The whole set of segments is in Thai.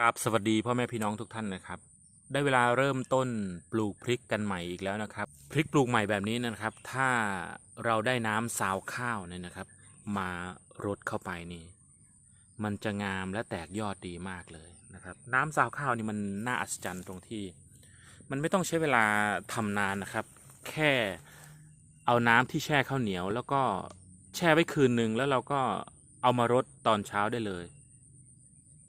ครับสวัสดีพ่อแม่พี่น้องทุกท่านนะครับ ได้เวลาเริ่มต้นปลูกพริกกันใหม่อีกแล้วนะครับ พริกปลูกใหม่แบบนี้นะครับ ถ้าเราได้น้ำซาวข้าวเนี่ยนะครับ มารดเข้าไปนี่ มันจะงามและแตกยอดดีมากเลยนะครับ น้ำซาวข้าวนี่มันน่าอัศจรรย์ตรงที่ มันไม่ต้องใช้เวลาทำนานนะครับ แค่เอาน้ำที่แช่ข้าวเหนียว แล้วก็แช่ไว้คืนหนึ่งแล้วเราก็เอามารดตอนเช้าได้เลย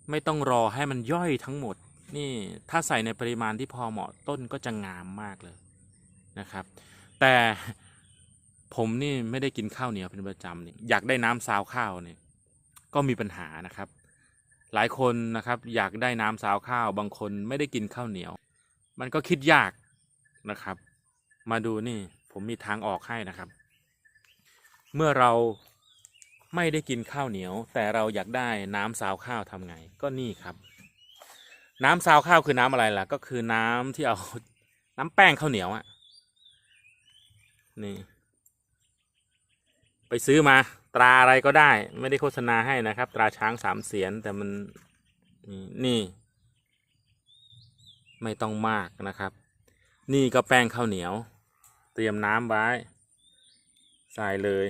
ไม่ต้องรอให้มันย่อยทั้งหมด นี่ถ้าใส่ในปริมาณที่พอเหมาะต้นก็จะงามมากเลยนะครับ แต่ผมนี่ไม่ได้กินข้าวเหนียวเป็นประจำเนี่ยอยากได้น้ำซาวข้าวเนี่ยก็มีปัญหานะครับ หลายคนนะครับอยากได้น้ำซาวข้าว บางคนไม่ได้กินข้าวเหนียว มันก็คิดยากนะครับ มาดูนี่ผมมีทางออกให้นะครับ เมื่อเรา ไม่ได้กินข้าวเหนียว แต่เราอยากได้น้ำซาวข้าวทำไง ก็นี่ครับ น้ำซาวข้าวคือน้ำอะไรล่ะ ก็คือน้ำที่เอาน้ำแป้งข้าวเหนียวอะนี่ ไปซื้อมา ตราอะไรก็ได้ ไม่ได้โฆษณาให้นะครับ ตราช้างสามเสียนแต่มันนี่นี่ไม่ต้องมากนะครับ นี่ก็แป้งข้าวเหนียว เตรียมน้ำไว้ใส่เลย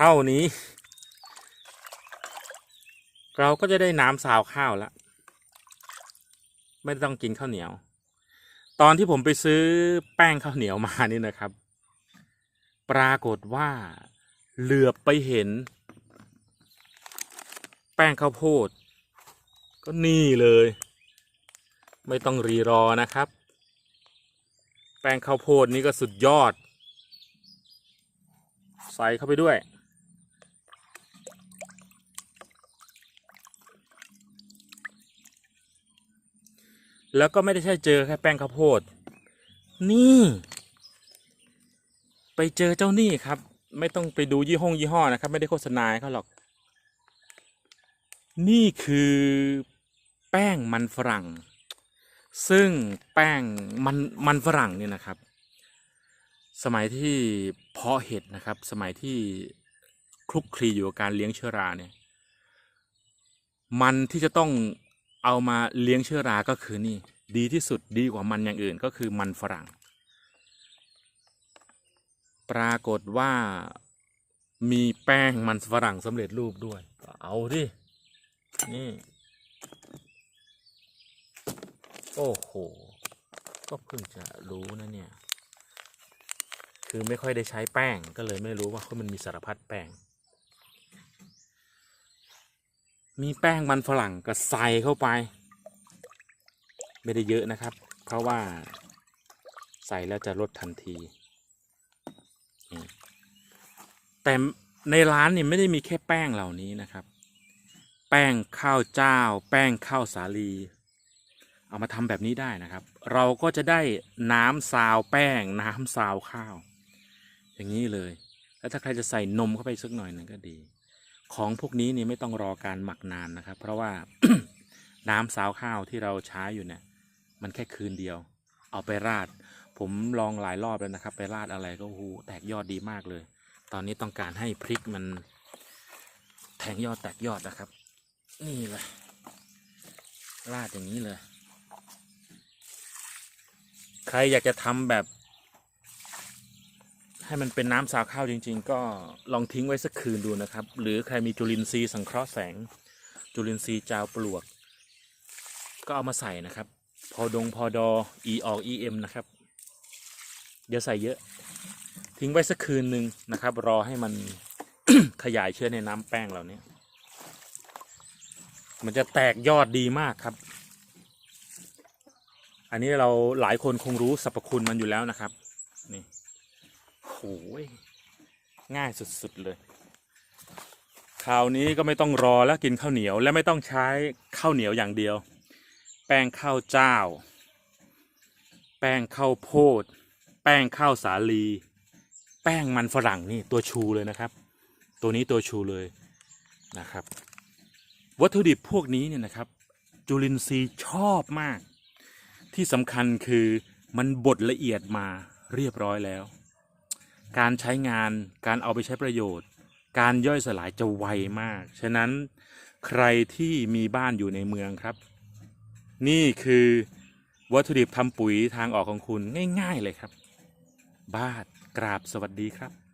เท่านี้ เราก็จะได้น้ำซาวข้าวแล้ว ไม่ต้องกินข้าวเหนียว ตอนที่ผมไปซื้อแป้งข้าวเหนียวมานี่นะครับ ปรากฏว่าเหลือบไปเห็น แป้งข้าวโพด ก็นี่เลย ไม่ต้องรีรอนะครับ แป้งข้าวโพดนี่ก็สุดยอด ใส่เข้าไปด้วย แล้วก็ไม่ได้ใช่เจอแค่แป้งข้าวโพด นี่ ไปเจอเจ้านี่ครับ ไม่ต้องไปดูยี่ห้องยี่ห้อนะครับ ไม่ได้โฆษณาเขาหรอก นี่คือแป้งมันฝรั่ง ซึ่งแป้งมันมันฝรั่งเนี่ยนะครับ สมัยที่เพาะเห็ดนะครับ สมัยที่คลุกคลีอยู่กับการเลี้ยงเชื้อราเนี่ย มันที่จะต้อง เอามาเลี้ยงเชื้อราก็คือนี่ ดีที่สุดดีกว่ามันอย่างอื่นก็คือมันฝรั่ง ปรากฏว่ามีแป้งมันฝรั่งสำเร็จรูปด้วย เอาดินี่ โอ้โห ก็เพิ่งจะรู้นะเนี่ย คือไม่ค่อยได้ใช้แป้งก็เลยไม่รู้ว่ามันมีสารพัดแป้ง มีแป้งมันฝรั่งก็ใส่เข้าไป ไม่ได้เยอะนะครับ เพราะว่าใส่แล้วจะลดทันที แต่ในร้านนี่ไม่ได้มีแค่แป้งเหล่านี้นะครับ แป้งข้าวเจ้า แป้งข้าวสาลี เอามาทำแบบนี้ได้นะครับ เราก็จะได้น้ำซาวแป้ง น้ำซาวข้าว อย่างนี้เลย แล้วถ้าใครจะใส่นมเข้าไปสักหน่อยหนึ่งก็ดี ของพวกนี้นี่ไม่ต้องรอการหมักนานนะครับ เพราะว่าน้ำซาวข้าวที่เราใช้อยู่เนี่ย มันแค่คืนเดียว เอาไปราด ผมลองหลายรอบแล้วนะครับ ไปราดอะไรก็โอ้โหแตกยอดดีมากเลย ตอนนี้ต้องการให้พริกมัน แทงยอดแตกยอดนะครับ นี่เลยราดอย่างนี้เลย ใครอยากจะทำแบบ ให้มันเป็นน้ำซาวข้าวจริง ๆ ก็ลองทิ้งไว้สักคืนดูนะครับ หรือใครมีจุลินทรีย์สังเคราะห์แสง จุลินทรีย์จาวปลวก ก็เอามาใส่นะครับ พอดงพอดออีออกอีเอ็มนะครับเดี๋ยวใส่เยอะ ทิ้งไว้สักคืนหนึ่งนะครับ รอให้มันขยายเชื้อในน้ำแป้งเหล่านี้มันจะแตกยอดดีมากครับ อันนี้เราหลายคนคงรู้สรรพคุณมันอยู่แล้วนะครับ นี่ โหง่ายสุดๆเลยคราวนี้ก็ไม่ต้องรอแล้วกินข้าวเหนียวและไม่ต้องใช้ข้าวเหนียวอย่างเดียว แป้งข้าวเจ้า แป้งข้าวโพด แป้งข้าวสาลี แป้งมันฝรั่งนี่ตัวชูเลยนะครับ ตัวนี้ตัวชูเลยนะครับ วัตถุดิบพวกนี้เนี่ยนะครับ จุลินทรีย์ชอบมาก ที่สำคัญคือมันบดละเอียดมาเรียบร้อยแล้ว การใช้งาน การเอาไปใช้ประโยชน์ การย่อยสลายจะไวมาก ฉะนั้นใครที่มีบ้านอยู่ในเมืองครับ นี่คือวัตถุดิบทำปุ๋ยทางออกของคุณง่าย ๆเลยครับ บ้านกราบสวัสดีครับ